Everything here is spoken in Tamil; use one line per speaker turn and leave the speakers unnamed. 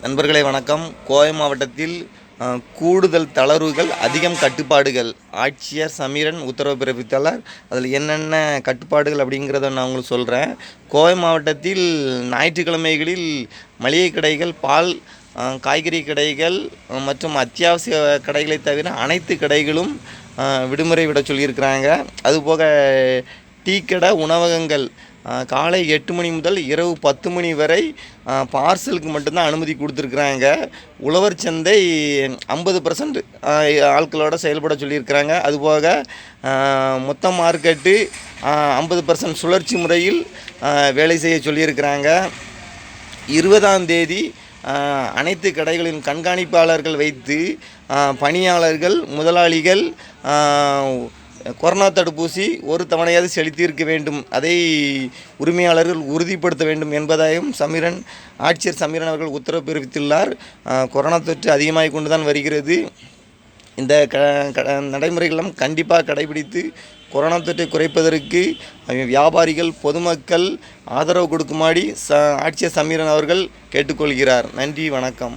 நண்பர்களே வணக்கம். கோவை மாவட்டத்தில் கூடுதல் தளர்வுகள் அதிகம் கட்டுப்பாடுகள். ஆட்சியர் சமீரன் உத்தரவு பிறப்பித்துள்ளார். அதில் என்னென்ன கட்டுப்பாடுகள் அப்படிங்கிறத நான் உங்களுக்கு சொல்கிறேன் கோவை மாவட்டத்தில் ஞாயிற்றுக்கிழமைகளில் மளிகை கடைகள் பால் காய்கறி கடைகள் மற்றும் அத்தியாவசிய கடைகளை தவிர அனைத்து கடைகளும் விடுமுறை விட சொல்லியிருக்கிறாங்க. அதுபோக டீ கடை உணவகங்கள் காலை எட்டு மணி முதல் இரவு பத்து மணி வரை பார்சலுக்கு மட்டும்தான் அனுமதி கொடுத்துருக்குறாங்க. உழவர் சந்தை ஐம்பது பர்சன்ட் ஆட்களோட செயல்பட சொல்லியிருக்கிறாங்க. அதுபோக மொத்த மார்க்கெட்டு ஐம்பது பர்சன்ட் சுழற்சி முறையில் வேலை செய்ய சொல்லியிருக்கிறாங்க. இருபதாம் தேதி அனைத்து கடைகளின் கண்காணிப்பாளர்கள் வைத்து பணியாளர்கள் முதலாளிகள் கொரோனா தடுப்பூசி ஒரு தவணையாவது செலுத்தியிருக்க வேண்டும். அதை உரிமையாளர்கள் உறுதிப்படுத்த வேண்டும் என்பதாயும் சமீரன் ஆட்சியர் சமீரன் அவர்கள் உத்தரவு பிறப்பித்துள்ளார். கொரோனா தொற்று அதிகமாகிக் கொண்டு தான் வருகிறது. இந்த க க நடைமுறைகளும் கண்டிப்பாக கடைபிடித்து கொரோனா தொற்றை குறைப்பதற்கு வியாபாரிகள் பொதுமக்கள் ஆதரவு கொடுக்குமாடி ச ஆட்சியர் சமீரன் அவர்கள் கேட்டுக்கொள்கிறார். நன்றி வணக்கம்.